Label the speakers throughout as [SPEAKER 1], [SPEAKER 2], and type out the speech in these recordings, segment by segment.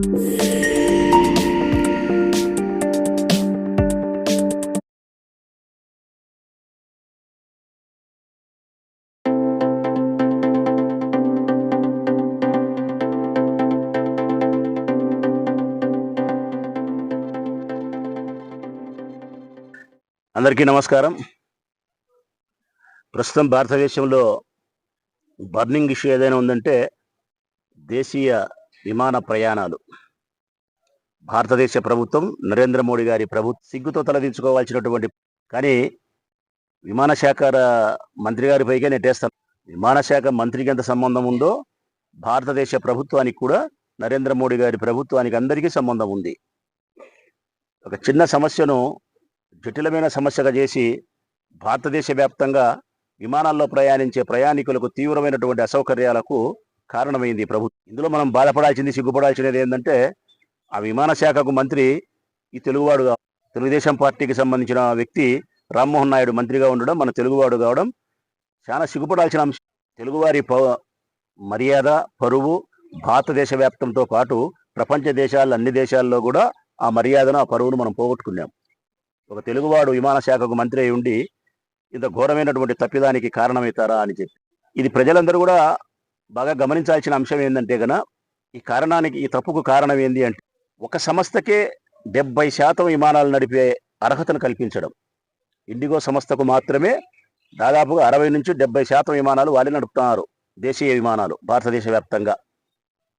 [SPEAKER 1] అందరికీ నమస్కారం. ప్రస్తుతం భారతదేశంలో బర్నింగ్ ఇష్యూ ఏదైనా ఉందంటే దేశీయ విమాన ప్రయాణాలు. భారతదేశ ప్రభుత్వం నరేంద్ర మోడీ గారి ప్రభుత్వం సిగ్గుతో తలదించుకోవాల్సినటువంటి కానీ విమాన శాఖ మంత్రి గారి పైగా నెట్టేస్తాను విమాన శాఖ మంత్రికి ఎంత సంబంధం ఉందో భారతదేశ ప్రభుత్వానికి కూడా నరేంద్ర మోడీ గారి ప్రభుత్వానికి అందరికీ సంబంధం ఉంది. ఒక చిన్న సమస్యను జటిలమైన సమస్యగా చేసి భారతదేశ వ్యాప్తంగా విమానాల్లో ప్రయాణించే ప్రయాణికులకు తీవ్రమైనటువంటి అసౌకర్యాలకు కారణమైంది ప్రభుత్వం ఇందులో మనం బాధపడాల్సింది సిగ్గుపడాల్సినది ఏంటంటే ఆ విమాన శాఖకు మంత్రి ఈ తెలుగువాడు తెలుగుదేశం పార్టీకి సంబంధించిన వ్యక్తి రామ్మోహన్ నాయుడు మంత్రిగా ఉండడం మన తెలుగువాడు కావడం చాలా సిగ్గుపడాల్సిన అంశం. తెలుగువారి ప మర్యాద పరువు భారతదేశ వ్యాప్తంతో పాటు ప్రపంచ దేశాల అన్ని దేశాల్లో కూడా ఆ మర్యాదను ఆ పరువును మనం పోగొట్టుకున్నాం. ఒక తెలుగువాడు విమాన శాఖకు మంత్రి అయి ఉండి ఇంత ఘోరమైనటువంటి తప్పిదానికి కారణమవుతారా అని చెప్పి. ఇది ప్రజలందరూ కూడా బాగా గమనించాల్సిన అంశం ఏంటంటే గన ఈ కారణానికి ఈ తప్పుకు కారణం ఏంది అంటే ఒక సంస్థకే డెబ్బై శాతం విమానాలు నడిపే అర్హతను కల్పించడం. ఇండిగో సంస్థకు మాత్రమే దాదాపుగా అరవై నుంచి డెబ్బై శాతం విమానాలు వాళ్ళే నడుపుతున్నారు దేశీయ విమానాలు భారతదేశ వ్యాప్తంగా.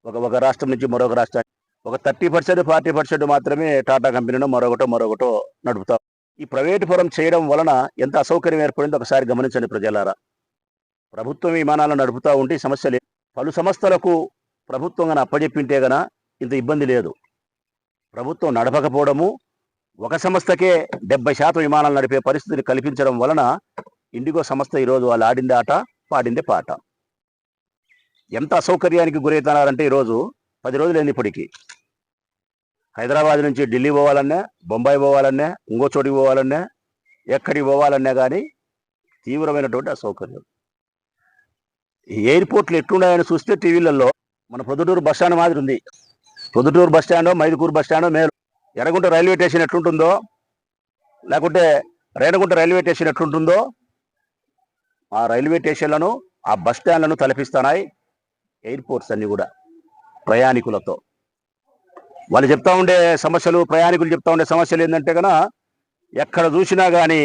[SPEAKER 1] ఒక ఒక రాష్ట్రం నుంచి మరొక రాష్ట్రానికి. ఒక థర్టీ పర్సెంట్ ఫార్టీ పర్సెంట్ మాత్రమే టాటా కంపెనీలో మరొకటో మరొకటో నడుపుతారు ఈ ప్రైవేటు పరం చేయడం వలన ఎంత అసౌకర్యం ఏర్పడిందో ఒకసారి గమనించండి ప్రజలారా. ప్రభుత్వం విమానాలను నడుపుతూ ఉంటే సమస్యలు సమస్య పలు సంస్థలకు ప్రభుత్వం గన అప్పజెప్పింటే గన ఇంత ఇబ్బంది లేదు. ప్రభుత్వం నడపకపోవడము ఒక సంస్థకే డెబ్బై శాతం విమానాలు నడిపే పరిస్థితిని కల్పించడం వలన ఇండిగో సంస్థ ఈరోజు వాళ్ళు ఆడిందే ఆట పాడిందే పాట. ఎంత అసౌకర్యానికి గురవుతున్నారంటే ఈరోజు పది రోజులైంది ఇప్పటికి. హైదరాబాద్ నుంచి ఢిల్లీ పోవాలన్నా బొంబాయి పోవాలన్నా ఇంకో చోటికి పోవాలన్నా ఎక్కడికి పోవాలన్నా కానీ తీవ్రమైనటువంటి అసౌకర్యం. ఎయిర్పోర్ట్లు ఎట్లున్నాయని చూస్తే టీవీలలో మన పొద్దుటూరు బస్ స్టాండ్ మాదిరి ఉంది. Proddatur bus stand Mydukur bus stand మేలు. ఎర్రగుంట రైల్వే స్టేషన్ ఎట్లుంటుందో లేకుంటే రేణగుంట రైల్వే స్టేషన్ ఎట్లుంటుందో ఆ రైల్వే స్టేషన్లను ఆ బస్ స్టాండ్లను తలపిస్తున్నాయి ఎయిర్పోర్ట్స్ అన్ని కూడా ప్రయాణికులతో. వాళ్ళు చెప్తా ఉండే సమస్యలు ప్రయాణికులు చెప్తా ఉండే సమస్యలు ఏంటంటే కనుక ఎక్కడ చూసినా కానీ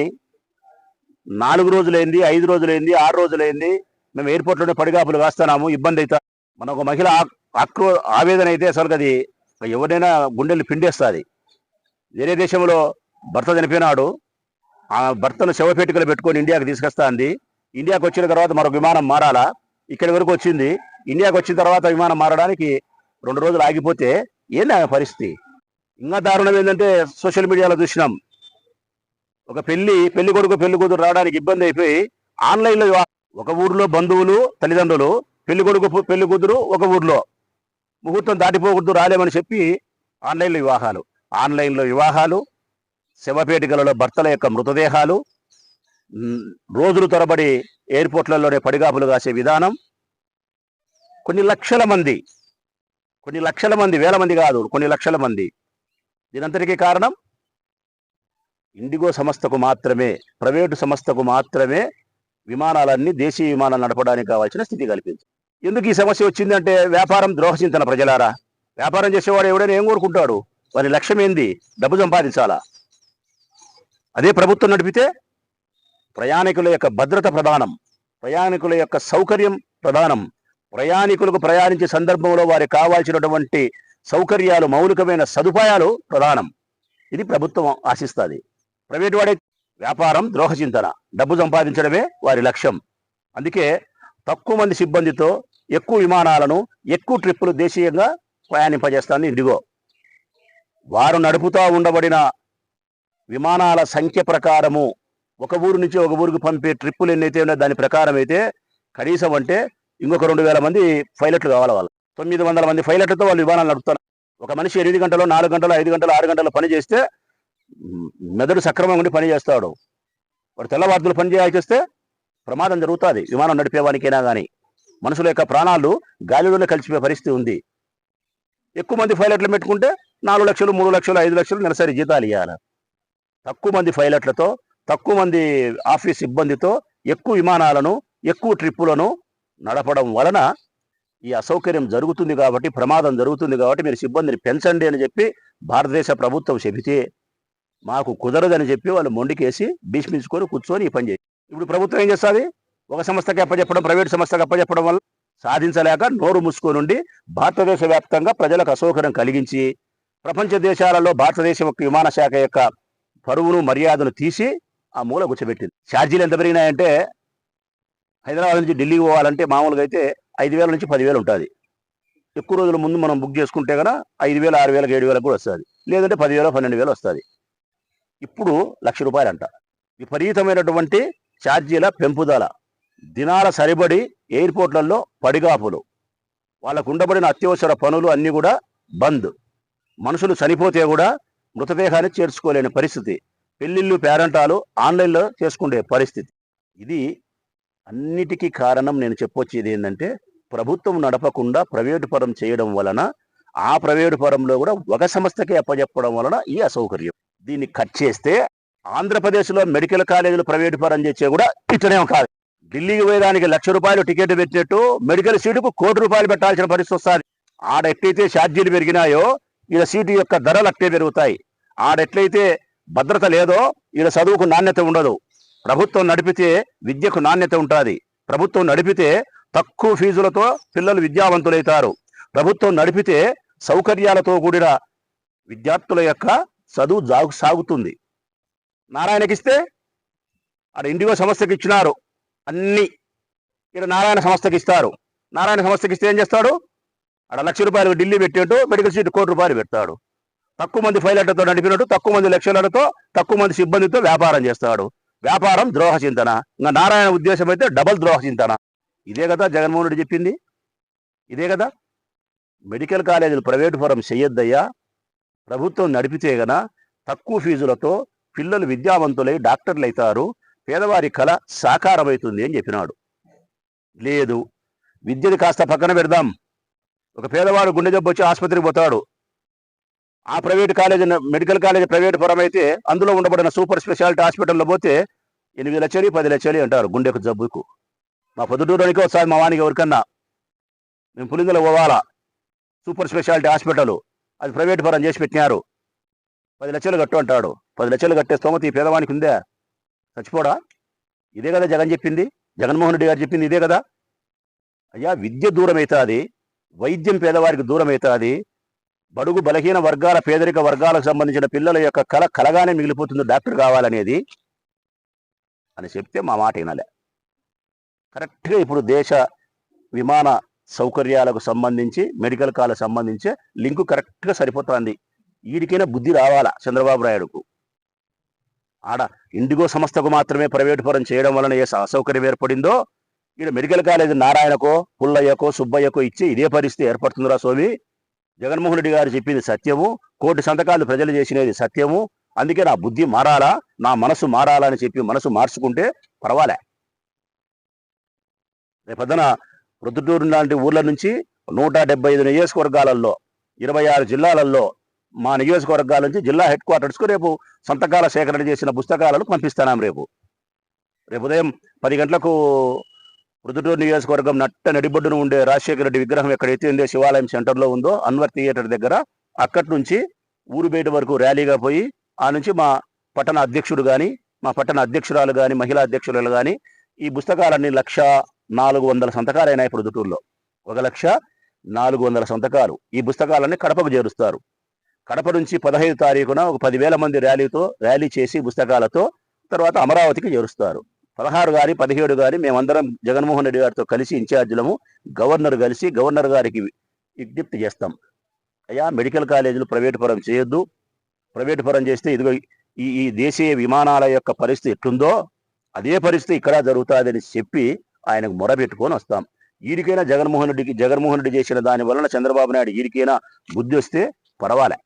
[SPEAKER 1] నాలుగు రోజులైంది ఐదు రోజులైంది ఆరు రోజులైంది మేము ఎయిర్పోర్ట్లోనే పడిగాపులు వేస్తున్నాము ఇబ్బంది అవుతా. మన ఒక మహిళ ఆక్రో ఆవేదన అయితే అసలు అది ఎవరైనా గుండెలు పిండేస్తుంది. వేరే దేశంలో భర్త చనిపోయినాడు ఆ భర్తను శవపేటికలు పెట్టుకొని ఇండియాకి తీసుకొస్తాంది. ఇండియాకి వచ్చిన తర్వాత మరొక విమానం మారాలా? ఇక్కడి వరకు వచ్చింది. ఇండియాకి వచ్చిన తర్వాత విమానం మారడానికి రెండు రోజులు ఆగిపోతే ఏంది ఆ పరిస్థితి? ఇంకా దారుణం ఏంటంటే సోషల్ మీడియాలో చూసినాం. ఒక పెళ్ళి పెళ్ళి కొడుకు పెళ్ళి కూతురు రావడానికి ఇబ్బంది అయిపోయి ఆన్లైన్లో ఒక ఊర్లో బంధువులు తల్లిదండ్రులు పెళ్ళి కొడుకు పెళ్ళి కూతురు ఒక ఊర్లో. ముహూర్తం దాటిపోకూడదు రాలేమని చెప్పి ఆన్లైన్లో వివాహాలు. ఆన్లైన్లో వివాహాలు శవపేటికలలో భర్తల యొక్క మృతదేహాలు రోజులు తరబడి ఎయిర్పోర్ట్లలోనే పడిగాపులు కాసే విధానం. కొన్ని లక్షల మంది కొన్ని లక్షల మంది వేల మంది కాదు కొన్ని లక్షల మంది. దీనంతటికీ కారణం ఇండిగో సంస్థకు మాత్రమే ప్రైవేటు సంస్థకు మాత్రమే విమానాలన్నీ దేశీయ విమానాలు నడపడానికి కావాల్సిన స్థితి కల్పించింది. ఎందుకు ఈ సమస్య వచ్చిందంటే వ్యాపారం ద్రోహచింతన ప్రజలారా? వ్యాపారం చేసేవాడు ఎవడైనా ఏం కోరుకుంటాడు? వారి లక్ష్యం ఏంది? డబ్బు సంపాదించాలా? అదే ప్రభుత్వం నడిపితే ప్రయాణికుల యొక్క భద్రత ప్రధానం ప్రయాణికుల యొక్క సౌకర్యం ప్రధానం. ప్రయాణికులకు ప్రయాణించే సందర్భంలో వారికి కావాల్సినటువంటి సౌకర్యాలు మౌలికమైన సదుపాయాలు ప్రధానం. ఇది ప్రభుత్వం ఆశిస్తుంది. ప్రైవేట్ వాడే వ్యాపారం ద్రోహచింతన డబ్బు సంపాదించడమే వారి లక్ష్యం. అందుకే తక్కువ మంది సిబ్బందితో ఎక్కువ విమానాలను ఎక్కువ ట్రిప్పులు దేశీయంగా ప్రయాణింపజేస్తుంది ఇండిగో వారు నడుపుతా ఉండబడిన విమానాల సంఖ్య ప్రకారము ఒక ఊరు నుంచి ఒక ఊరికి పంపే ట్రిప్పులు ఎన్నైతే ఉన్నాయో దాని ప్రకారం అయితే కనీసం అంటే ఇంకొక రెండు వేల మంది పైలట్లు కావాలి వాళ్ళు తొమ్మిది వందల మంది పైలట్లతో వాళ్ళు విమానాలు నడుపుతారు. ఒక మనిషి ఎనిమిది గంటలు నాలుగు గంటలు ఐదు గంటలు ఆరు గంటలు పని చేస్తే మెదడు సక్రమంగా ఉండి పని చేస్తాడు. వాడు తెల్లవారుతులు పని చేయాల్సి వస్తే ప్రమాదం జరుగుతుంది. విమానం నడిపేవానికైనా కానీ మనుషుల యొక్క ప్రాణాలు గాలిలోనే కలిసిపోయే పరిస్థితి ఉంది. ఎక్కువ మంది పైలట్లు పెట్టుకుంటే నాలుగు లక్షలు మూడు లక్షలు ఐదు లక్షలు నెలసరి జీతాలు ఇవ్వాలి తక్కువ మంది పైలట్లతో తక్కువ మంది ఆఫీస్ సిబ్బందితో ఎక్కువ విమానాలను ఎక్కువ ట్రిప్పులను నడపడం వలన ఈ అసౌకర్యం జరుగుతుంది కాబట్టి ప్రమాదం జరుగుతుంది కాబట్టి మీరు సిబ్బందిని పెంచండి అని చెప్పి భారతదేశ ప్రభుత్వం చెబితే మాకు కుదరదని చెప్పి వాళ్ళు మొండికేసి భీష్మించుకొని కూర్చొని ఈ పని చేసి ఇప్పుడు ప్రభుత్వం ఏం చేస్తుంది? ఒక సంస్థకి అప్పచెప్పడం ప్రైవేట్ సంస్థకి అప్పచెప్పడం వల్ల సాధించలేక నోరు ముసుకొనిండి భారతదేశ వ్యాప్తంగా ప్రజలకు అసౌకర్యం కలిగించి ప్రపంచ దేశాలలో భారతదేశం యొక్క విమాన శాఖ యొక్క పరువును మర్యాదను తీసి ఆ మూల కూర్చోబెట్టింది. ఛార్జీలు ఎంత పెరిగినాయంటే హైదరాబాద్ నుంచి ఢిల్లీకి పోవాలంటే మామూలుగా అయితే ఐదు వేల నుంచి పదివేలు ఉంటుంది. ఎక్కువ రోజుల ముందు మనం బుక్ చేసుకుంటే కదా ఐదు వేలు ఆరు వేలకు ఏడు వేలకు కూడా వస్తుంది. లేదంటే పదివేలు పన్నెండు వేలు వస్తుంది. ఇప్పుడు లక్ష రూపాయలంట విపరీతమైనటువంటి ఛార్జీల పెంపుదల. దినాల సరిబడి ఎయిర్పోర్ట్లలో పడిగాపులు. వాళ్ళకు ఉండబడిన అత్యవసర పనులు అన్నీ కూడా బంద్. మనుషులు చనిపోతే కూడా మృతదేహాన్ని చేర్చుకోలేని పరిస్థితి. పెళ్ళిళ్ళు పేరంటాలు ఆన్లైన్లో చేసుకునే పరిస్థితి. ఇది అన్నిటికీ కారణం నేను చెప్పొచ్చేది ఏంటంటే ప్రభుత్వం నడపకుండా ప్రైవేటు పరం చేయడం వలన ఆ ప్రైవేటు పరంలో కూడా ఒక సంస్థకే అప్పచెప్పడం వలన ఈ అసౌకర్యం. దీన్ని కట్ చేస్తే ఆంధ్రప్రదేశ్లో మెడికల్ కాలేజీలు ప్రైవేటు పరం చేసే కూడా ఇతనే కాదు ఢిల్లీకి పోయేదానికి లక్ష రూపాయలు టికెట్ పెట్టినట్టు మెడికల్ సీటుకు కోటి రూపాయలు పెట్టాల్సిన పరిస్థితి వస్తుంది. ఆడ ఎట్లయితే ఛార్జీలు పెరిగినాయో ఈడ సీటు యొక్క ధరలు అట్టే పెరుగుతాయి. ఆడెట్లయితే భద్రత లేదో ఈడ చదువుకు నాణ్యత ఉండదు. ప్రభుత్వం నడిపితే విద్యకు నాణ్యత ఉంటుంది. ప్రభుత్వం నడిపితే తక్కువ ఫీజులతో పిల్లలు విద్యావంతులవుతారు ప్రభుత్వం నడిపితే సౌకర్యాలతో కూడిన విద్యార్థుల యొక్క చదువు జాగు సాగుతుంది. నారాయణకిస్తే ఆడ ఇండిగో సంస్థకి ఇచ్చినారు అన్ని ఇక్కడ నారాయణ సంస్థకి ఇస్తారు నారాయణ సంస్థకి ఇస్తే ఏం చేస్తాడు? ఆడ లక్ష రూపాయలు ఢిల్లీ పెట్టేట్టు మెడికల్ సీట్ కోటి రూపాయలు పెడతాడు. తక్కువ మంది పైలట్లతో నడిపినట్టు తక్కువ మంది లక్షలతో తక్కువ మంది సిబ్బందితో వ్యాపారం చేస్తాడు. వ్యాపారం ద్రోహ చింతన. ఇంకా నారాయణ ఉద్దేశం అయితే డబల్ ద్రోహ చింతన. ఇదే కదా జగన్మోహన్ రెడ్డి చెప్పింది? ఇదే కదా? మెడికల్ కాలేజీలు ప్రైవేటు ఫోరం చెయ్యొద్దయ్యా. ప్రభుత్వం నడిపితే గన తక్కువ ఫీజులతో పిల్లలు విద్యావంతులై డాక్టర్లు అవుతారు పేదవారి కళ సాకారమవుతుంది అని చెప్పినాడు. లేదు. విద్యని కాస్త పక్కన పెడదాం. ఒక పేదవాడు గుండె జబ్బు వచ్చి ఆసుపత్రికి పోతాడు. ఆ private college medical college private పరం అయితే అందులో ఉండబడిన సూపర్ స్పెషాలిటీ హాస్పిటల్లో పోతే ఎనిమిది లక్షలు పది లక్షలు అంటారు గుండెకు జబ్బుకు. మా పొద్దుటూరునికి ఒకసారి మా వానికి ఎవరికన్నా. మేము పులిందలో పోవాలా? Super speciality hospital. అది ప్రైవేట్ పరం చేసి పెట్టినారు. పది లక్షలు కట్టు అంటాడు. పది లక్షలు కట్టే స్తోమత ఈ పేదవానికి ఉందే? చచ్చిపోడా? ఇదే కదా జగన్ చెప్పింది. జగన్మోహన్ రెడ్డి గారు చెప్పింది ఇదే కదా. అయ్యా విద్య దూరం అవుతుంది వైద్యం పేదవారికి దూరం అవుతుంది బడుగు బలహీన వర్గాల పేదరిక వర్గాలకు సంబంధించిన పిల్లల యొక్క కళ కలగానే మిగిలిపోతుంది. డాక్టర్ కావాలనేది అని చెప్తే మా మాట వినాలే. కరెక్ట్గా ఇప్పుడు దేశ విమాన సౌకర్యాలకు సంబంధించి మెడికల్ కాలకు సంబంధించి లింకు కరెక్ట్గా సరిపోతుంది. వీడికైనా బుద్ధి రావాలా చంద్రబాబు నాయుడుకు? ఆడ ఇండిగో సంస్థకు మాత్రమే ప్రైవేటు పరం చేయడం వలన ఏ అసౌకర్యం ఏర్పడిందో ఈడ మెడికల్ కాలేజ్ నారాయణకో పుల్లయ్యకో సుబ్బయ్యకో ఇచ్చి ఇదే పరిస్థితి ఏర్పడుతుందిరా సోమి జగన్మోహన్ రెడ్డి గారు చెప్పింది సత్యము కోటి సంతకాలు ప్రజలు చేసినది సత్యము. అందుకే నా బుద్ధి మారాలా నా మనసు మారాలా అని చెప్పి మనసు మార్చుకుంటే పర్వాలే. రేపొద్దున రుద్దుటూరు లాంటి ఊర్ల నుంచి నూట డెబ్బై ఐదు నియోజకవర్గాలలో ఇరవై ఆరు జిల్లాలలో మా నియోజకవర్గాల నుంచి జిల్లా హెడ్ క్వార్టర్స్కు రేపు సంతకాల సేకరణ చేసిన పుస్తకాలను పంపిస్తున్నాం రేపు. రేపు ఉదయం పది గంటలకు ప్రొద్దుటూరు నియోజకవర్గం నట్ట నడిబొడ్డున ఉండే రాజశేఖర రెడ్డి విగ్రహం ఎక్కడైతే ఉందో శివాలయం సెంటర్లో ఉందో అన్వర్ థియేటర్ దగ్గర అక్కడి నుంచి ఊరు బయట వరకు ర్యాలీగా పోయి ఆ నుంచి మా పట్టణ అధ్యక్షుడు కానీ మా పట్టణ అధ్యక్షురాలు కానీ మహిళా అధ్యక్షురాలు కానీ ఈ పుస్తకాలన్నీ లక్ష నాలుగు వందల సంతకాలు అయినాయి ప్రొద్దుటూరులో ఒక లక్ష నాలుగు వందల సంతకాలు. ఈ పుస్తకాలన్నీ కడపకు చేరుస్తారు. కడప నుంచి పదహైదు తారీఖున ఒక పదివేల మంది ర్యాలీతో ర్యాలీ చేసి పుస్తకాలతో తర్వాత అమరావతికి చేరుస్తారు. పదహారు గారి పదిహేడు గారి మేమందరం జగన్మోహన్ రెడ్డి గారితో కలిసి ఇన్ఛార్జీలము గవర్నర్ కలిసి గవర్నర్ గారికి విజ్ఞప్తి చేస్తాం. అయ్యా మెడికల్ కాలేజీలు ప్రైవేటు పరం చేయొద్దు. ప్రైవేటు పరం చేస్తే ఇదిగో ఈ ఈ దేశీయ విమానాల యొక్క పరిస్థితి ఎట్లుందో అదే పరిస్థితి ఇక్కడ జరుగుతుందని చెప్పి ఆయనకు మొరబెట్టుకొని వస్తాం. ఈడికైనా జగన్మోహన్ రెడ్డికి జగన్మోహన్ రెడ్డి చేసిన దాని వలన చంద్రబాబు నాయుడు ఈడికైనా బుద్ధి వస్తే పర్వాలే.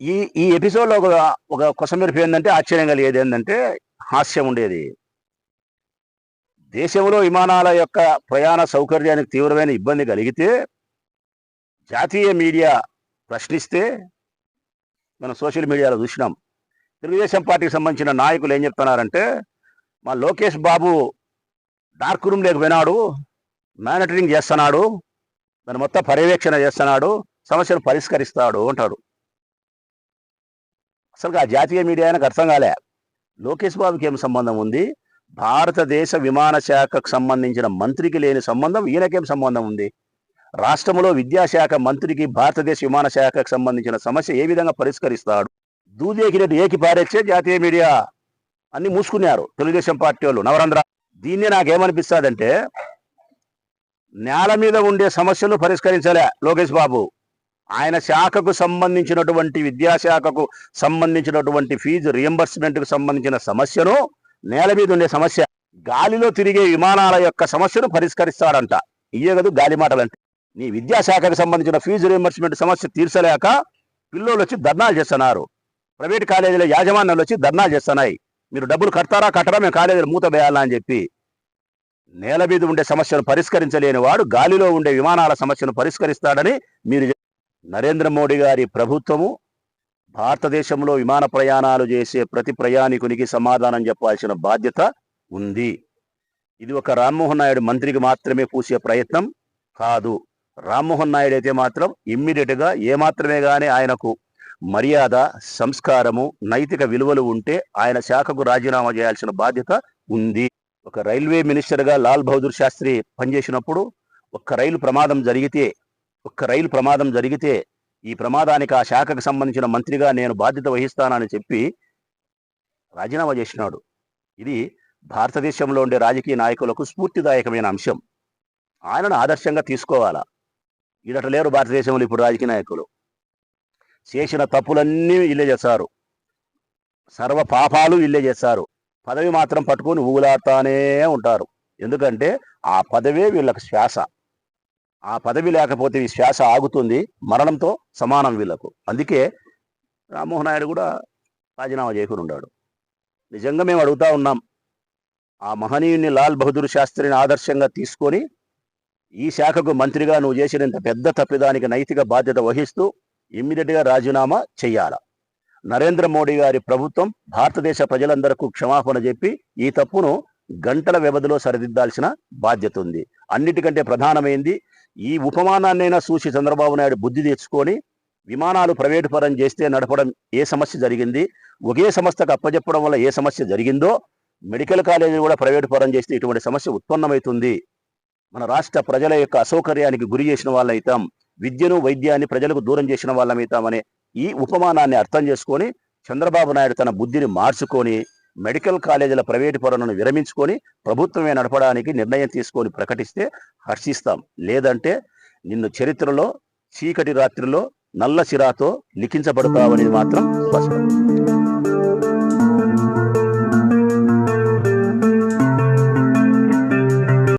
[SPEAKER 1] ఈ ఈ ఎపిసోడ్లో ఒక ఒక కొసమెరుపు ఏంటంటే ఆశ్చర్యం కలిగేది ఏంటంటే హాస్యం ఉండేది. దేశంలో విమానాల యొక్క ప్రయాణ సౌకర్యానికి తీవ్రమైన ఇబ్బంది కలిగితే జాతీయ మీడియా ప్రశ్నిస్తే మనం సోషల్ మీడియాలో చూసినాం. తెలుగుదేశం పార్టీకి సంబంధించిన నాయకులు ఏం చెప్తున్నారంటే మా లోకేష్ బాబు డార్క్ రూమ్ లేకపోయినాడు మానిటరింగ్ చేస్తున్నాడు దాని మొత్తం పర్యవేక్షణ చేస్తున్నాడు సమస్యను పరిష్కరిస్తాడు అంటాడు. అసలు ఆ జాతీయ మీడియా ఆయనకు అర్థం కాలే. లోకేష్ బాబుకి ఏం సంబంధం ఉంది? భారతదేశ విమాన శాఖకు సంబంధించిన మంత్రికి లేని సంబంధం ఈయనకేం సంబంధం ఉంది? రాష్ట్రంలో విద్యాశాఖ మంత్రికి భారతదేశ విమాన శాఖకు సంబంధించిన సమస్య ఏ విధంగా పరిష్కరిస్తాడు? దూదేకినట్టు ఏకి పారేచ్చే జాతీయ మీడియా. అన్ని మూసుకున్నారు. తెలుగుదేశం పార్టీ వాళ్ళు. నవరంధ్ర దీన్ని నాకేమనిపిస్తుందంటే నేల మీద ఉండే సమస్యలు పరిష్కరించలే లోకేష్ బాబు. ఆయన శాఖకు సంబంధించినటువంటి విద్యాశాఖకు సంబంధించినటువంటి ఫీజు రియంబర్స్మెంట్కు సంబంధించిన సమస్యను నేల మీద ఉండే సమస్య గాలిలో తిరిగే విమానాల యొక్క సమస్యను పరిష్కరిస్తారంట ఇయ్యే కదా గాలి మాటలంటే. నీ విద్యాశాఖకు సంబంధించిన ఫీజు రియంబర్స్మెంట్ సమస్య తీర్చలేక పిల్లలు వచ్చి ధర్నాలు చేస్తున్నారు. ప్రైవేట్ కాలేజీల యాజమాన్యాలు వచ్చి ధర్నాలు చేస్తున్నాయి. మీరు డబ్బులు కడతారా కట్టరా మేము కాలేజీలు మూత వేయాలా అని చెప్పి నేల మీద ఉండే సమస్యను పరిష్కరించలేని వాడు గాలిలో ఉండే విమానాల సమస్యను పరిష్కరిస్తాడని మీరు నరేంద్ర మోడీ గారి ప్రభుత్వము భారతదేశంలో విమాన ప్రయాణాలు చేసే ప్రతి ప్రయాణికునికి సమాధానం చెప్పాల్సిన బాధ్యత ఉంది. ఇది ఒక రామ్మోహన్ నాయుడు మంత్రికి మాత్రమే పూసే ప్రయత్నం కాదు. రామ్మోహన్ నాయుడు అయితే మాత్రం ఇమ్మీడియట్గా ఏ ఏమాత్రమే కానీ ఆయనకు మర్యాద సంస్కారము నైతిక విలువలు ఉంటే ఆయన శాఖకు రాజీనామా చేయాల్సిన బాధ్యత ఉంది. ఒక రైల్వే మినిస్టర్గా లాల్ బహదూర్ శాస్త్రి పనిచేసినప్పుడు ఒక్క రైలు ప్రమాదం జరిగితే ఒక్క రైలు ప్రమాదం జరిగితే ఈ ప్రమాదానికి ఆ శాఖకు సంబంధించిన మంత్రిగా నేను బాధ్యత వహిస్తానని చెప్పి రాజీనామా చేసినాడు. ఇది భారతదేశంలో ఉండే రాజకీయ నాయకులకు స్ఫూర్తిదాయకమైన అంశం. ఆయనను ఆదర్శంగా తీసుకోవాలా? ఈడట లేరు భారతదేశంలో ఇప్పుడు రాజకీయ నాయకులు. చేసిన తప్పులన్నీ ఇల్లే చేస్తారు. సర్వ పాపాలు ఇల్లే చేస్తారు. పదవి మాత్రం పట్టుకొని ఊగులాడుతానే ఉంటారు. ఎందుకంటే ఆ పదవే వీళ్ళకి శ్వాస. ఆ పదవి లేకపోతే ఈ శ్వాస ఆగుతుంది మరణంతో సమానం వీళ్ళకు. అందుకే రామ్మోహన్ నాయుడు కూడా రాజీనామా చేయకుండా ఉన్నాడు. నిజంగా మేము అడుగుతా ఉన్నాం. ఆ మహనీయుని లాల్ బహదూర్ శాస్త్రిని ఆదర్శంగా తీసుకొని ఈ శాఖకు మంత్రిగా నువ్వు చేసిన ఇంత పెద్ద తప్పిదానికి నైతిక బాధ్యత వహిస్తూ ఇమ్మీడియట్గా రాజీనామా చెయ్యాల నరేంద్ర మోడీ గారి ప్రభుత్వం భారతదేశ ప్రజలందరకు క్షమాపణ చెప్పి ఈ తప్పును గంటల వ్యవధిలో సరిదిద్దాల్సిన బాధ్యత ఉంది. అన్నిటికంటే ప్రధానమైంది ఈ ఉపమానాన్నైనా చూసి చంద్రబాబు నాయుడు బుద్ధి తెచ్చుకొని విమానాలు ప్రైవేటు పరం చేస్తే నడపడం ఏ సమస్య జరిగింది? ఒకే సంస్థకు అప్పచెప్పడం వల్ల ఏ సమస్య జరిగిందో మెడికల్ కాలేజీ కూడా ప్రైవేటు పరం చేస్తే ఇటువంటి సమస్య ఉత్పన్నమవుతుంది. మన రాష్ట్ర ప్రజల యొక్క అసౌకర్యానికి గురి చేసిన వాళ్ళైతాం. విద్యను వైద్యాన్ని ప్రజలకు దూరం చేసిన వాళ్ళమవుతామనే ఈ ఉపమానాన్ని అర్థం చేసుకొని చంద్రబాబు నాయుడు తన బుద్ధిని మార్చుకొని మెడికల్ కాలేజీల ప్రైవేటు పనులను విరమించుకొని ప్రభుత్వమే నడపడానికి నిర్ణయం తీసుకొని ప్రకటిస్తే హర్షిస్తాం. లేదంటే నిన్ను చరిత్రలో చీకటి రాత్రిలో నల్ల సిరాతో లిఖించబడతావనేది మాత్రం స్పష్టం.